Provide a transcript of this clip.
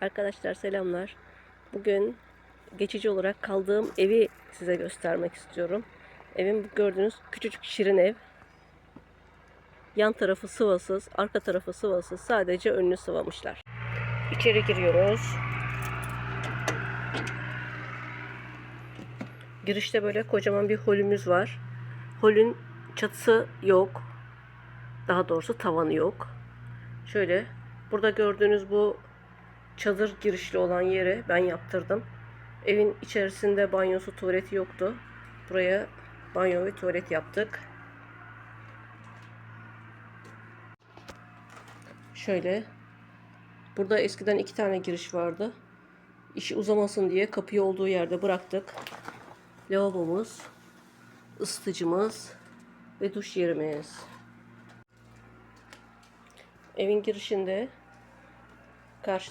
Arkadaşlar selamlar. Bugün geçici olarak kaldığım evi size göstermek istiyorum. Evim bu gördüğünüz küçücük şirin ev. Yan tarafı sıvasız, arka tarafı sıvasız. Sadece önünü sıvamışlar. İçeri giriyoruz. Girişte böyle kocaman bir holümüz var. Holün çatısı yok. Daha doğrusu tavanı yok. Şöyle burada gördüğünüz bu çadır girişli olan yere ben yaptırdım. Evin içerisinde banyosu, tuvaleti yoktu. Buraya banyo ve tuvalet yaptık. Şöyle. Burada eskiden iki tane giriş vardı. İşi uzamasın diye kapıyı olduğu yerde bıraktık. Lavabomuz, ısıtıcımız ve duş yerimiz. Evin girişinde karşı